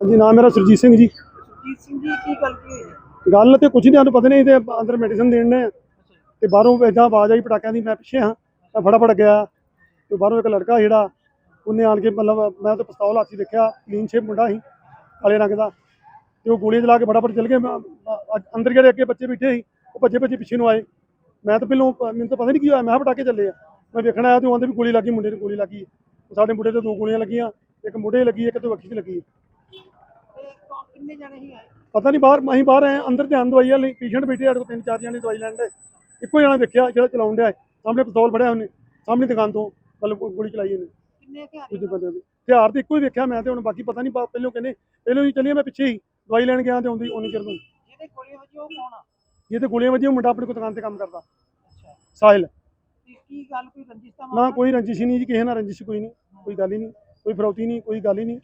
ਜੀ ਨਾਮ ਮੇਰਾ ਸੁਰਜੀਤ ਸਿੰਘ ਜੀ। ਸਿੰਘ ਜੀ ਕੀ ਗੱਲ ਕੀ ਹੋਈ ਹੈ? ਗੱਲ ਤੇ ਕੁਝ ਨਹੀਂ ਸਾਨੂੰ ਪਤਾ ਨਹੀਂ ਤੇ ਅੰਦਰ ਮੈਡੀਸਨ ਦੇਣ ਨੇ। ਤੇ ਬਾਹਰੋਂ ਇਦਾਂ ਆਵਾਜ਼ ਆਈ ਪਟਾਕਿਆਂ ਦੀ ਮੈਂ ਪਿੱਛੇ ਹਾਂ ਮੈਂ ਫਟਾਫਟ ਗਿਆ। ਤੇ ਬਾਹਰੋਂ ਇੱਕ ਲੜਕਾ ਜਿਹੜਾ ਉਹਨੇ ਆਣ ਕੇ ਮਤਲਬ ਮੈਂ ਤਾਂ ਪਿਸਤੌਲ ਹੱਥ ਦੇਖਿਆ ਕਲੀਨ ਸ਼ੇਪ ਮੁੰਡਾ ਸੀ ਕਾਲੇ ਰੰਗ ਦਾ। ਤੇ ਉਹ ਗੋਲੀਆਂ ਚਲਾ ਕੇ ਫਟਾਫਟ ਚਲ ਗਏ। ਅੰਦਰ ਜਿਹੜੇ ਅੱਗੇ ਬੱਚੇ ਬੈਠੇ ਸੀ ਉਹ ਭੱਜੇ ਭੱਜੇ ਪਿੱਛੇ ਨੂੰ ਆਏ। ਮੈਂ ਤਾਂ ਪਹਿਲੋਂ ਮੈਨੂੰ ਤਾਂ ਪਤਾ ਨਹੀਂ ਕੀ ਹੋਇਆ ਮੈਂ ਪਟਾਕੇ ਚੱਲੇ ਆ। ਮੈਂ ਵੇਖਣ ਆਇਆ ਤੇ ਉਹ ਆਂਦੇ ਵੀ ਗੋਲੀ ਲੱਗੀ ਮੁੰਡੇ ਨੂੰ ਗੋਲੀ ਲੱਗੀ। ਸਾਡੇ ਮੁੰਡੇ ਤੇ ਦੋ ਗੋਲੀਆਂ ਲੱਗੀਆਂ ਇੱਕ ਮੁੰਡੇ ਲੱਗੀ ਇੱਕ ਤੇ ਲੱਗੀ ਤੇ ਕੌਣ- ਕਿੰਨੇ ਜਣੇ ਹੀ ਆਏ? ਪਤਾ ਨਹੀਂ ਬਾਹਰ ਅਸੀਂ ਬਾਹਰ ਆਏ ਹਾਂ, ਅੰਦਰ ਧਿਆਨ ਦਵਾਈ ਵਾਲੇ ਪੇਸ਼ੈਂਟ ਬੈਠੇ ਸਾਡੇ ਕੋਲ ਤਿੰਨ ਚਾਰ ਜਣੇ ਦਵਾਈ ਲੈਣ ਦੇ। ਇੱਕੋ ਜਣਾ ਦੇਖਿਆ ਜਿਹੜਾ ਚਲਾਉਣ ਡਿਆ ਹੈ। ਸਾਹਮਣੇ ਪਿਸਤੌਲ ਫੜਿਆ ਉਹਨੇ ਸਾਹਮਣੇ ਦੁਕਾਨ ਤੋਂ ਮਤਲਬ ਗੋ- ਗੋਲੀ ਚਲਾਈ ਉਹਨੇ। ਕਿੰਨੇ ਹਥਿਆਰ ਦੂਜੇ ਬੰਦੇ ਦੇ। ਹਥਿਆਰ ਤੇ ਇੱਕੋ ਹੀ ਵੇਖਿਆ ਮੈਂ ਤੇ ਹੁਣ ਬਾਕੀ ਪਤਾ ਨਹੀਂ ਬਾ- ਪਹਿਲੋਂ ਕਹਿੰਦੇ ਪਹਿਲੋਂ ਹੀ ਚੱਲੀਏ ਮੈਂ ਪਿੱਛੇ ਹੀ ਦਵਾਈ ਲੈਣ ਗਿਆ ਤੇ ਆਉਂਦੀ ਉਹਨੀ ਚਿਰ ਨੂੰ ਜਿਹਦੇ ਗੋਲੀਆਂ ਵੱਜੀਆਂ ਉਹ ਕੌਣ ਆ? ਇਹ ਤੇ ਗੋਲੀਆਂ ਵੱਜੀਆਂ ਉਹ ਮੁੰਡਾ ਆਪਣੀ ਦੁਕਾਨ ਤੇ ਕੰਮ ਕਰਦਾ। ਅੱਛਾ। ਸਾਹਿਲ ਤੇ ਕੀ ਗੱਲ ਕੋਈ ਰੰਜਿਸ਼ ਦਾ ਨਾ ਮਾਮਲਾ? ਕੋਈ ਰੰਜਿਸ਼ ਹੀ ਨਹੀਂ ਜੀ ਕਿਸੇ ਨਾਲ ਰੰਜਿਸ਼ ਕੋਈ ਨਹੀਂ ਕੋਈ ਗੱਲ ਹੀ ਨਹੀਂ ਕੋਈ ਫਰੌਤੀ ਨਹੀਂ ਕੋਈ ਗੱਲ ਹੀ ਨਹੀਂ।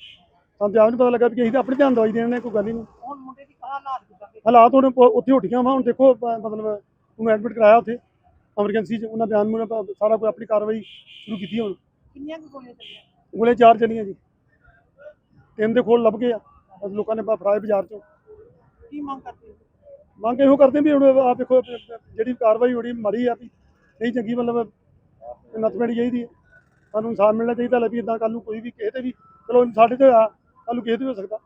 ਸਾਨੂੰ ਤੇ ਆਪ ਨਹੀਂ ਪਤਾ ਲੱਗਾ ਵੀ ਅਸੀਂ ਤਾਂ ਆਪਣੇ ਧਿਆਨ ਦਵਾਈ ਦੇਣ ਨੇ ਕੋਈ ਗੱਲ ਹੀ ਨਹੀਂ। ਹੁਣ ਮੁੰਡੇ ਦੀ ਕਹਾ ਹਾਲਾਤ ਕਿਦਾਂ ਦੇ? ਹਾਲਾਤ ਹੁਣ ਉੱਥੇ ਉੱਠੀਆਂ ਵਾ ਹੁਣ ਦੇਖੋ ਮਤਲਬ ਉਹਨੂੰ ਐਡਮਿਟ ਕਰਾਇਆ ਉੱਥੇ ਐਮਰਜੈਂਸੀ 'ਚ ਉਹਨਾਂ ਬਿਆਨ ਮੁਨ ਸਾਰਾ ਕੋਈ ਆਪਣੀ ਕਾਰਵਾਈ ਸ਼ੁਰੂ ਕੀਤੀ ਹੁਣ। ਕਿੰਨੀਆਂ ਕੁ ਗੋਲੀਆਂ ਚੱਲੀਆਂ? ਗੋਲੇ ਚਾਰ ਚੱਲੀਆਂ ਜੀ। ਤਿੰਨ ਦੇ ਖੋਲ ਲੱਭ ਗਏ ਆ ਬਸ ਲੋਕਾਂ ਨੇ ਬ- ਫੜਾਏ ਬਾਜ਼ਾਰ 'ਚੋਂ। ਕੀ ਮੰਗ ਕਰਦੇ ਹੋ? ਮੰਗ ਇਹੋ ਕਰਦੇ ਵੀ ਹੁਣ ਆ ਦੇਖੋ ਜਿਹੜੀ ਕਾਰਵਾਈ ਹੋਣੀ ਮਾੜੀ ਆ ਵੀ ਨਹੀਂ ਚੰਗੀ ਮਤਲਬ ਨੱਥ ਪੈਣੀ ਚਾਹੀਦੀ ਹੈ ਸਾਨੂੰ ਇਨਸਾਫ ਮਿਲਣਾ ਚਾਹੀਦਾ ਲੈ ਵੀ ਇਦਾਂ ਕੱਲ ਨੂੰ ਕੋਈ ਵੀ ਕਿਸੇ ਤੇ ਵੀ ਚਲੋ ਸਾਡੇ ਤੇ ਹੋਇਆ ਕੱਲ ਨੂੰ ਕਿਸੇ ਤੇ ਵੀ ਹੋ ਸਕਦਾ।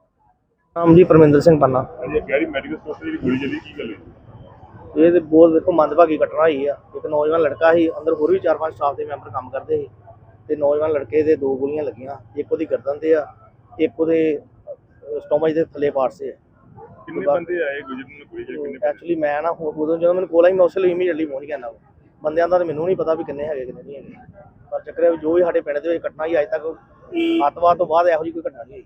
ਨਾਮ ਜੀ ਪਰਮਿੰਦਰ ਸਿੰਘ ਪੰਨਾ। ਅਜੇ ਗੈਰੀ ਮੈਡੀਕਲ ਸਟੋਰ ਤੇ ਜਿਹੜੀ ਗੋਲੀ ਚੱਲੀ ਕੀ ਗੱਲ ਹੋਈ? ਇਹ ਤੇ ਬਹੁਤ ਵੇਖੋ ਮੰਦਭਾਗੀ ਘਟਨਾ ਹੋਈ ਆ। ਇੱਕ ਨੌਜਵਾਨ ਲੜਕਾ ਸੀ ਅੰਦਰ ਹੋਰ ਵੀ ਚਾਰ ਪੰਜ ਸਟਾਫ ਦੇ ਮੈਂਬਰ ਕੰਮ ਕਰਦੇ ਸੀ। ਤੇ ਨੌਜਵਾਨ ਲੜਕੇ ਦੇ ਦੋ ਗੋਲੀਆਂ ਲੱਗੀਆਂ। ਇੱਕ ਉਹਦੀ ਗਰਦਨ ਤੇ ਆ ਇੱਕ ਉਹਦੇ ਸਟੋਮਚ ਦੇ ਥੱਲੇ ਪਾਰਟਸ ਤੇ ਕਿੰਨੇ ਬੰਦੇ ਆਏ ਗੁਜਰਨ ਨੂੰ ਗੋਲੀ ਚੱਲੀ ਕਿੰਨੇ? ਐਕਚੁਅਲੀ ਮੈਂ ਨਾ ਉਦੋਂ ਜਦੋਂ ਮੈਨੂੰ ਕੋਲ ਆਈ ਮੈਂ ਉਸੇ ਲਈ ਇਮੀਡੀਏਟਲੀ ਪਹੁੰਚ ਗਿਆ ਨਾ ਬੰਦਿਆਂ ਦਾ ਤਾਂ ਮੈਨੂੰ ਨਹੀਂ ਪਤਾ ਵੀ ਕਿੰਨੇ ਹੈਗੇ ਕਿੰਨੇ ਨਹੀਂ ਹੈਗੇ। ਪਰ ਚੱਕਰ ਜੋ ਵੀ ਸਾਡੇ ਪਿੰਡ ਦੇ ਵਿੱਚ ਘਟਨਾ ਹੀ ਅੱਜ ਤੱਕ ਅੱਤਵਾਦ ਤੋਂ ਬਾਅਦ ਇਹੋ ਜਿਹੀ ਕੋਈ ਘਟਨਾ ਨਹੀਂ ਹੋਈ।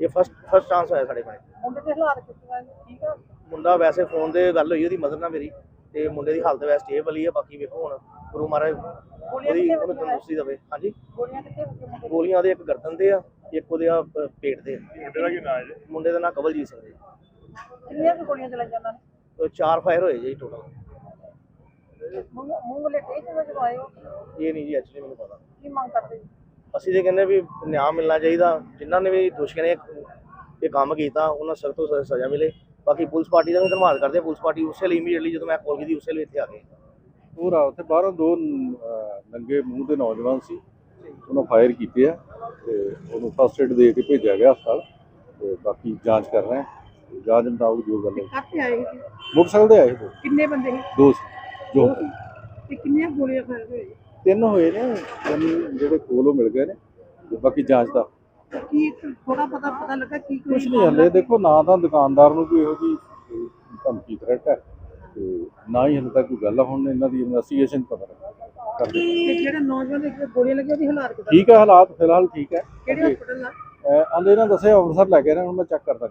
ਇਹ ਫਸਟ ਫਸਟ ਚਾਂਸ ਹੋਇਆ ਸਾਡੇ ਪਿੰਡ ਮੁੰਡੇ ਦੇ ਹਾਲਾਤ ਕਿਦਾਂ ਦੇ ਠੀਕ ਆ? ਮੁੰਡਾ ਵੈਸੇ ਫੋਨ ਤੇ ਗੱਲ ਹੋਈ ਉਹਦੀ ਮਦਰ ਨਾਲ ਮੇਰੀ। ਤੇ ਮੁੰਡੇ ਦੀ ਹਾਲਤ ਵੈਸੇ ਸਟੇਬਲ ਹੀ ਹੈ ਬਾਕੀ ਵੇਖੋ ਹੁਣ ਗੁਰੂ ਮਹਾਰਾਜ ਗੋਲੀਆਂ ਉਹਦੀ ਕਿੱਥੇ ਉਹਨੂੰ ਤੰਦਰੁਸਤੀ ਦੇਵੇ। ਹਾਂਜੀ? ਗੋਲੀਆਂ ਕਿੱਥੇ ਵੱਜੀਆਂ ਮੁੰਡੇ ਦੇ? ਗੋਲੀਆਂ ਉਹਦੇ ਇੱਕ ਗਰਦਨ ਤੇ ਆ ਇੱਕ ਉਹਦੇ ਆ ਪ- ਪੇਟ ਤੇ ਆ। ਮੁੰਡੇ ਦਾ ਕੀ ਨਾਂ ਹੈ ਜੀ? ਮੁੰਡੇ ਦਾ ਨਾਂ ਕਵਲਜੀਤ ਸਿੰਘ ਜੀ। ਕਿੰਨੀਆਂ ਕੁ ਗੋਲੀਆਂ ਚਲਾਈਆਂ ਉਹਨਾਂ ਨੇ? ਉਹ ਚਾਰ ਫਾਇਰ ਹੋਏ ਜੀ ਟੋਟਲ ਮੂੰਹ ਮੂੰਹ ਵਾਲੇ ਟੇਕ ਜਦੋਂ ਆਏ ਹੋ? ਇਹ ਨਹੀਂ ਜੀ ਐਕਚੁਅਲੀ ਮੈਨੂੰ ਪਤਾ। ਕੀ ਮੰਗ ਕਰਦੇ ਜੀ? ਅਸੀਂ ਤੇ ਕਹਿੰਦੇ ਵੀ ਨਿਆਂ ਮਿਲਣਾ ਚਾਹੀਦਾ। ਜਿਨ੍ਹਾਂ ਨੇ ਵੀ ਦੋਸ਼ੀਆਂ ਨੇ ਇਹ ਕੰਮ ਕੀਤਾ ਉਹਨਾਂ ਸਖਤ ਤੋਂ ਸਖਤ ਸਜ਼ਾ ਮਿਲੇ। ਬਾਕੀ ਪੁਲਿਸ ਪਾਰਟੀ ਦਾ ਵੀ ਧੰਨਵਾਦ ਕਰਦੇ ਹਾਂ ਪੁਲਿਸ ਪਾਰਟੀ ਉਸੇ ਲਈ ਇਮੀਡੀਏਟਲੀ ਜਦੋਂ ਮੈਂ ਕਾਲ ਕੀਤੀ ਉਸੇ ਲਈ ਇੱਥੇ ਆ ਗਏ। ਪੂਰਾ ਉੱਥੇ ਬਾਹਰੋਂ ਦੋ ਨੰਗੇ ਮੂੰਹ ਦੇ ਨੌਜਵਾਨ ਸੀ। ਉਹਨਾਂ ਫਾਇਰ ਕੀਤੇ ਆ ਤੇ ਉਹਨੂੰ ਫਸਟ ਏਡ ਦੇ ਕੇ ਭੇਜਿਆ ਗਿਆ ਹਸਪਤਾਲ। ਤੇ ਬਾਕੀ ਜਾਂਚ ਕਰ ਰਹੇ ਹਾਂ ਜਾਂਚ ਮੁਤਾਬਕ ਜੋ ਗੱਲ ਹੈ। ਕਾਹਤੇ ਆਏ ਸੀ? ਮੋਟਰਸਾਈਕਲ ਤੇ ਆਏ ਦੋ। ਕਿੰਨੇ ਬੰਦੇ ਸੀ? ਦੋ ਸੀ, ਜੋ ਤੇ ਕਿੰਨੀਆਂ ਗੋਲੀਆਂ ਫਾਇਰ ਹੋਏ ਤਿੰਨ ਹੋਏ ਨੇ ਤਿੰਨ ਜਿਹੜੇ ਕੋਲੋਂ ਮਿਲ ਗਏ ਨੇ ਬਾਕੀ ਜਾਂਚ ਦਾ। ਕੀ ਥੋੜਾ ਪਤਾ ਪਤਾ ਲੱਗਾ ਕੀ ਕੁਝ ਨਹੀਂ ਹਲੇ। ਦੇਖੋ ਨਾ ਤਾਂ ਦੁਕਾਨਦਾਰ ਨੂੰ ਕੋਈ ਇਹੋ ਜੀ ਧਮਕੀ ਥ੍ਰੈਟ ਹੈ ਤੇ ਨਾ ਹੀ ਹਲੇ ਤੱਕ ਕੋਈ ਗੱਲ ਹੁਣ ਇਹਨਾਂ ਦੀ ਇਨਵੈਸਟੀਗੇਸ਼ਨ ਪਤਾ ਲੱਗਾ। ਕਰਦੇ ਜਿਹੜਾ ਨੌਜਵਾਨ ਦੇ ਗੋਲੀਆਂ ਲੱਗੀਆਂ ਉਹਦੀ ਹਾਲਾਤ ਕਿਦਾਂ? ਠੀਕ ਹੈ ਹਾਲਾਤ ਫਿਲਹਾਲ ਠੀਕ ਹੈ। ਕਿਹੜੇ ਹਸਪਤਾਲ ਆ ਆਂਦੇ ਇਹਨਾਂ ਦੱਸਿਆ ਅੰਮ੍ਰਿਤਸਰ ਲੈ ਗਏ ਨੇ ਹੁਣ ਮੈਂ ਚੈੱਕ ਕਰਦਾ